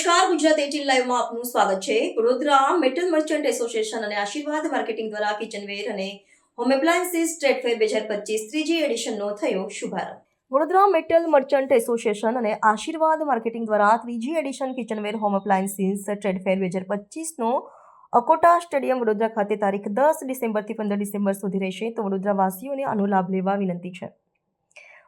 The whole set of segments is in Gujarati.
નમસ્કાર, ગુજરાત એટીન લાઈવમાં આપનું સ્વાગત છે. વડોદરા મેટલ મર્ચન્ટ એસોસિએશન અને આશીર્વાદ માર્કેટિંગ દ્વારા કિચનવેર અને હોમ એપ્લાયન્સીસ ટ્રેડ ફેર બે હજાર પચીસ ત્રીજી એડિશનનો થયો શુભારંભ. વડોદરા મેટલ મર્ચન્ટ એસોસિએશન અને આશીર્વાદ માર્કેટિંગ દ્વારા ત્રીજી edition kitchenware home appliances trade fair બે હજાર પચીસનો અકોટા સ્ટેડિયમ વડોદરા ખાતે તારીખ દસ ડિસેમ્બરથી પંદર ડિસેમ્બર સુધી રહેશે. તો વડોદરાવાસીઓને આનો લાભ લેવા વિનંતી છે.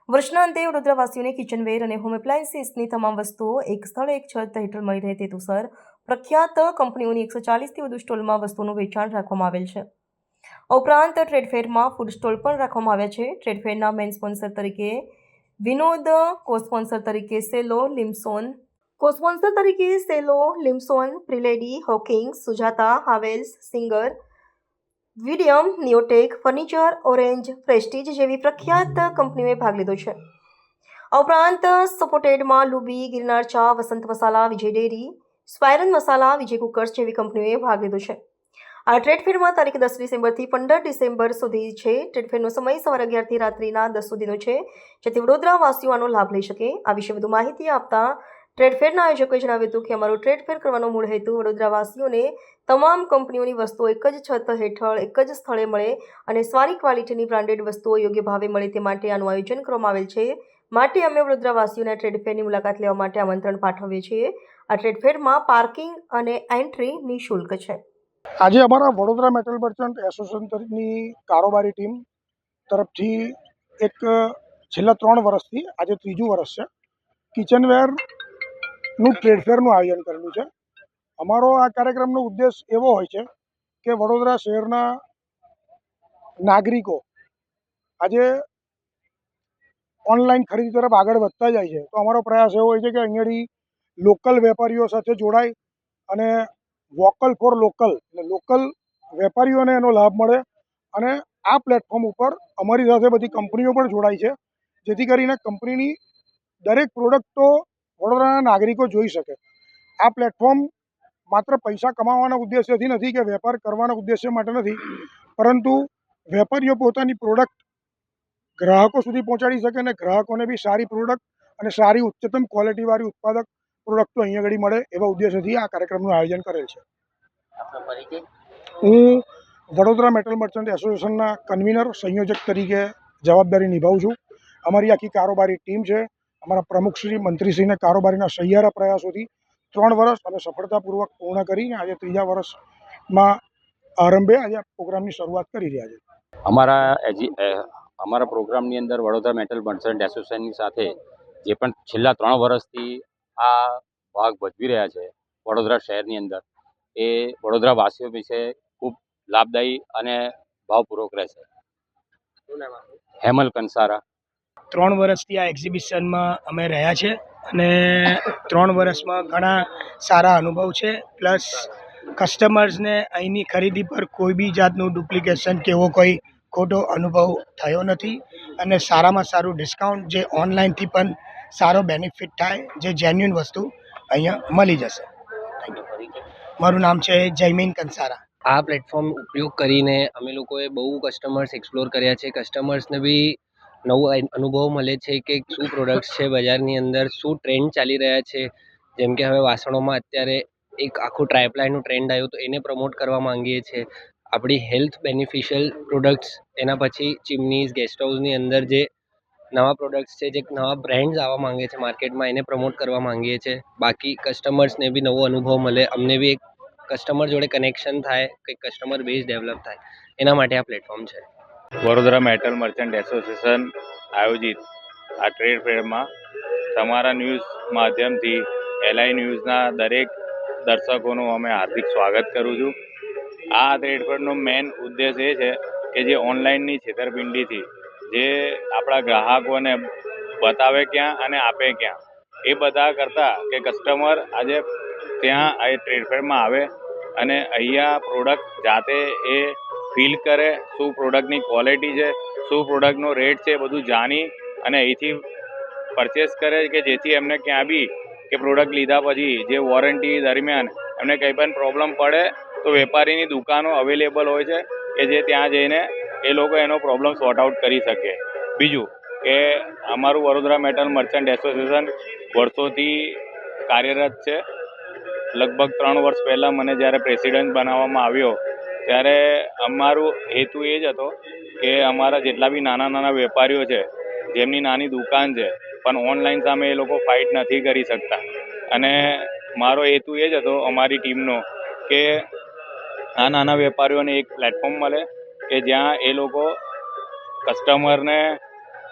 વર્ષના અંતે વડોદરાવાસીઓને કિચનવેર અને હોમ એપ્લાયન્સીસની તમામ વસ્તુઓ એક સ્થળે એક છત હેઠળ મળી રહે તે તુસર પ્રખ્યાત કંપનીઓની એકસો ચાલીસથી વધુ સ્ટોલમાં વસ્તુઓનું વેચાણ રાખવામાં આવેલ છે. ઉપરાંત ટ્રેડ ફેરમાં ફૂડ સ્ટોલ પણ રાખવામાં આવ્યા છે. ટ્રેડ ફેરના મેઇન સ્પોન્સર તરીકે વિનોદ કોસ્પોન્સર તરીકે સેલો, લિમ્સોન કોસ્પોન્સર તરીકે સેલો, લિમ્સોન, પ્રિલેડી હોકિંગ Sujata, Havells, Singer વિડિયમ નિયોટેક furniture, Orange, Prestige જેવી પ્રખ્યાત કંપનીઓએ ભાગ લીધો છે. આ ઉપરાંત સપોર્ટેડમાં લુબી, ગિરનાર ચા, વસંત મસાલા, વિજય ડેરી, સ્પાયરન મસાલા, વિજય કુકર્સ જેવી કંપનીઓએ ભાગ લીધો છે. આ ટ્રેડ ફેરમાં તારીખ દસ ડિસેમ્બરથી પંદર ડિસેમ્બર સુધી છે. ટ્રેડ ફેરનો સમય સવારે અગિયારથી રાત્રિના દસ સુધીનો છે. જેથી વડોદરા વાસીઓ આનો લાભ લઈ શકે. આ વિશે વધુ માહિતી આપતા ટ્રેડ ફેરના આયોજકોએ જણાવ્યું હતું કે અમારો ટ્રેડ ફેર કરવાનો મૂળ હેતુ વડોદરાવાસીઓને તમામ કંપનીઓની વસ્તુઓ એક જ છત હેઠળ, એક જ સ્થળે મળે અને સારી ક્વોલિટીની બ્રાન્ડેડ વસ્તુઓ યોગ્ય ભાવે મળે તે માટે આનું આયોજન કરવામાં આવેલ છે. માટે અમે વડોદરાવાસીઓને ટ્રેડ ફેરની મુલાકાત લેવા માટે આમંત્રણ પાઠવીએ છીએ. આ ટ્રેડ ફેરમાં પાર્કિંગ અને એન્ટ્રી નિઃશુલ્ક છે. આજે અમારા વડોદરા મેટલ મર્ચન્ટ એસોસિએશનની કારોબારી ટીમ તરફથી એક છેલ્લા ત્રણ વર્ષથી, આજે ત્રીજું વર્ષ છે કિચનવેરનું ટ્રેડ ફેરનું આયોજન કરેલું છે. અમારો આ કાર્યક્રમનો ઉદ્દેશ એવો હોય છે કે વડોદરા શહેરના નાગરિકો આજે ઓનલાઈન ખરીદી તરફ આગળ વધતા જાય છે. તો અમારો પ્રયાસ એવો હોય છે કે અહીંયાથી લોકલ વેપારીઓ સાથે જોડાય અને વોકલ ફોર લોકલ એટલે લોકલ વેપારીઓને એનો લાભ મળે અને આ પ્લેટફોર્મ ઉપર અમારી સાથે બધી કંપનીઓ પણ જોડાય છે. જેથી કરીને કંપનીની દરેક પ્રોડક્ટો વડોદરાના નાગરિકો જોઈ શકે. આ પ્લેટફોર્મ માત્ર પૈસા કમાવાના ઉદ્દેશ્યથી નથી કે વેપાર કરવાના ઉદ્દેશ્ય માટે નથી પરંતુ વેપારીઓ પોતાની પ્રોડક્ટ ગ્રાહકો સુધી પહોંચાડી શકે અને ગ્રાહકોને બી સારી પ્રોડક્ટ અને સારી ઉચ્ચતમ ક્વોલિટીવાળી ઉત્પાદક પ્રોડક્ટો અહીંયા આગળ મળે એવા ઉદ્દેશ્યથી આ કાર્યક્રમનું આયોજન કરેલ છે. હું વડોદરા મેટલ મર્ચન્ટ એસોસિએશનના કન્વીનર સંયોજક તરીકે જવાબદારી નિભાવું છું. અમારી આખી કારોબારી ટીમ છે. અમારા પ્રમુખશ્રી મંત્રીશ્રીને કારોબારીના સહિયારા પ્રયાસોથી ત્રણ વર્ષ અમે સફળતાપૂર્વક પૂર્ણ કરીને આજે ત્રીજા વર્ષમાં આરંભે આજે આ પ્રોગ્રામની શરૂઆત કરી રહ્યા છે. અમારા એજી અમારા પ્રોગ્રામની અંદર વડોદરા મેટલ મર્ચન્ટ એસોસિએશનની સાથે જે પણ છેલ્લા ત્રણ વર્ષથી આ ભાગ ભજવી રહ્યા છે વડોદરા શહેરની અંદર એ વડોદરા વાસીઓ વિશે ખૂબ લાભદાયી અને ભાવપૂર્વક રહેશે. હેમલ કંસારા. ત્રણ વર્ષથી આ એક્ઝિબિશનમાં અમે રહ્યા છે અને ત્રણ વર્ષમાં ઘણા સારા અનુભવ છે. પ્લસ કસ્ટમર્સને અહીંની ખરીદી પર કોઈ બી જાતનું ડુપ્લિકેશન કે એવો કોઈ ખોટો અનુભવ થયો નથી. અને સારામાં સારું ડિસ્કાઉન્ટ જે ઓનલાઈનથી પણ સારો બેનિફિટ થાય, જે જેન્યુન વસ્તુ અહીંયા મળી જશે. મારું નામ છે જયમીન કંસારા. આ પ્લેટફોર્મ ઉપયોગ કરીને અમે લોકોએ બહુ કસ્ટમર્સ એક્સપ્લોર કર્યા છે. કસ્ટમર્સને બી નવો અનુભવ મળે છે કે શું પ્રોડક્ટ્સ છે બજારની અંદર, શું ટ્રેન્ડ ચાલી રહ્યા છે? જેમ કે હવે વાસણોમાં અત્યારે એક આખું ટ્રાયપ્લાયનું ટ્રેન્ડ આવ્યું તો એને પ્રમોટ કરવા માંગીએ છીએ આપણી હેલ્થ બેનિફિશિયલ પ્રોડક્ટ્સ એના પછી ચીમનીઝ ગેસ્ટ હાઉસની અંદર જે નવા પ્રોડક્ટ્સ છે, જે નવા બ્રાન્ડ્સ આવવા માંગે છે માર્કેટમાં એને પ્રમોટ કરવા માંગીએ છીએ બાકી કસ્ટમર્સને બી નવો અનુભવ મળે. અમને બી એક કસ્ટમર જોડે કનેક્શન થાય, કંઈક કસ્ટમર બેઝ ડેવલપ થાય. એના માટે આ પ્લેટફોર્મ છે. વડોદરા મેટલ મર્ચન્ટ એસોસિએશન આયોજિત આ ટ્રેડ ફેરમાં તમારા ન્યૂઝ માધ્યમથી એલઆઈ ન્યૂઝના દરેક દર્શકોનું અમે હાર્દિક સ્વાગત કરું છું. આ ટ્રેડ ફેરનો મેઇન ઉદ્દેશ એ છે કે જે ઓનલાઈનની છેતરપિંડીથી જે આપણા ગ્રાહકોને બતાવે ક્યાં અને આપે ક્યાં, એ બધા કરતાં કે કસ્ટમર આજે ત્યાં આ ટ્રેડ ફેરમાં આવે અને અહીંયા પ્રોડક્ટ જાતે એ ફીલ કરે, શું પ્રોડક્ટની ક્વોલિટી છે, શું પ્રોડક્ટનો રેટ છે બધું જાણી અને અહીંથી પરચેસ કરે કે જેથી એમને ક્યાં બી કે પ્રોડક્ટ લીધા પછી જે વોરંટી દરમિયાન એમને કંઈ પણ પ્રોબ્લેમ પડે તો વેપારીની દુકાનો અવેલેબલ હોય છે કે જે ત્યાં જઈને એ લોકો એનો પ્રોબ્લેમ સોર્ટ આઉટ કરી શકે. બીજું કે અમારું વડોદરા મેટલ મર્ચન્ટ એસોસિએશન વર્ષોથી કાર્યરત છે. લગભગ ત્રણ વર્ષ પહેલાં મને જ્યારે પ્રેસિડેન્ટ બનાવવામાં આવ્યો ત્યારે અમારું હેતુ એ જ હતો કે અમારા જેટલા બી નાના નાના વેપારીઓ છે, જેમની નાની દુકાન છે, પણ ઓનલાઈન સામે એ લોકો ફાઇટ નથી કરી શકતા. અને મારો હેતુ એ જ હતો અમારી ટીમનો કે આ નાના વેપારીઓને એક પ્લેટફોર્મ મળે કે જ્યાં એ લોકો કસ્ટમરને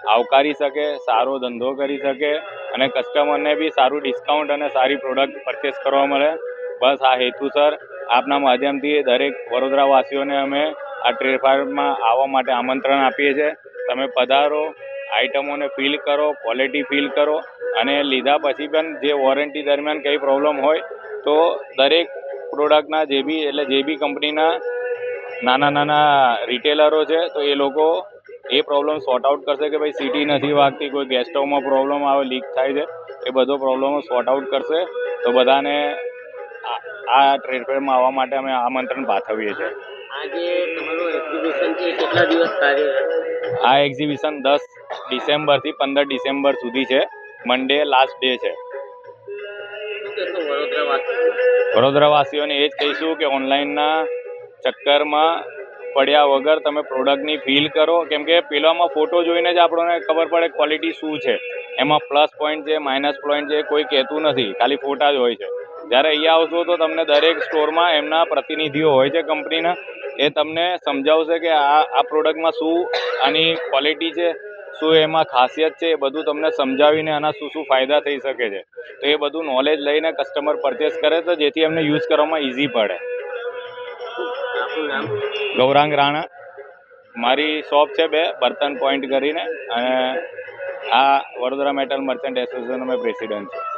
આવકારી શકે, સારો ધંધો કરી શકે અને કસ્ટમરને બી સારું ડિસ્કાઉન્ટ અને સારી પ્રોડક્ટ પરચેસ કરવા મળે. બસ આ હેતુસર આપના માધ્યમથી દરેક વડોદરાવાસીઓને અમે આ ટ્રેડ આવવા માટે આમંત્રણ આપીએ છીએ. તમે પધારો, આઇટમોને ફીલ કરો, ક્વોલિટી ફીલ કરો અને લીધા પછી પણ જે વોરંટી દરમિયાન કંઈ પ્રોબ્લેમ હોય તો દરેક પ્રોડક્ટના જે બી, એટલે જે બી કંપનીના નાના નાના રિટેલરો છે, તો એ લોકો એ પ્રોબ્લેમ સોર્ટ આઉટ કરશે કે ભાઈ સીટી નથી વાગતી, કોઈ ગેસ સ્ટવમાં પ્રોબ્લેમ આવે, લીક થાય છે, એ બધો પ્રોબ્લેમ સોર્ટ આઉટ કરશે. તો બધાને આ- ટ્રેડ ફેરમાં આવવા માટે અમે આમંત્રણ પાઠવીએ છીએ. આ એક્ઝિબિશન દસ ડિસેમ્બરથી પંદર ડિસેમ્બર સુધી છે. મંડે લાસ્ટ ડે છે. વડોદરાવાસીઓને એ જ કહીશું કે ઓનલાઈનના ચક્કરમાં પડ્યા વગર તમે પ્રોડક્ટની ફીલ કરો. કેમ કે પેલામાં ફોટો જોઈને જ આપણને ખબર પડે ક્વોલિટી શું છે. એમાં પ્લસ પોઈન્ટ છે માઇનસ પોઈન્ટ છે કોઈ કહેતું નથી. ખાલી ફોટા જ હોય છે. જ્યારે અહીંયા આવશો તો તમને દરેક સ્ટોરમાં એમના પ્રતિનિધિઓ હોય છે કંપનીના. એ તમને સમજાવશે કે આ આ પ્રોડક્ટમાં શું આની ક્વોલિટી છે, શું એમાં ખાસિયત છે, એ બધું તમને સમજાવીને આના શું શું ફાયદા થઈ શકે છે. તો એ બધું નોલેજ લઈને કસ્ટમર પરચેસ કરે તો જેથી એમને યુઝ કરવામાં ઇઝી પડે. ગૌરાંગ રાણા, મારી શોપ છે બે, બર્તન પોઈન્ટ કરીને અને આ વડોદરા મેટલ મર્ચન્ટ એસોસિએશનનો મેં પ્રેસિડેન્ટ છું.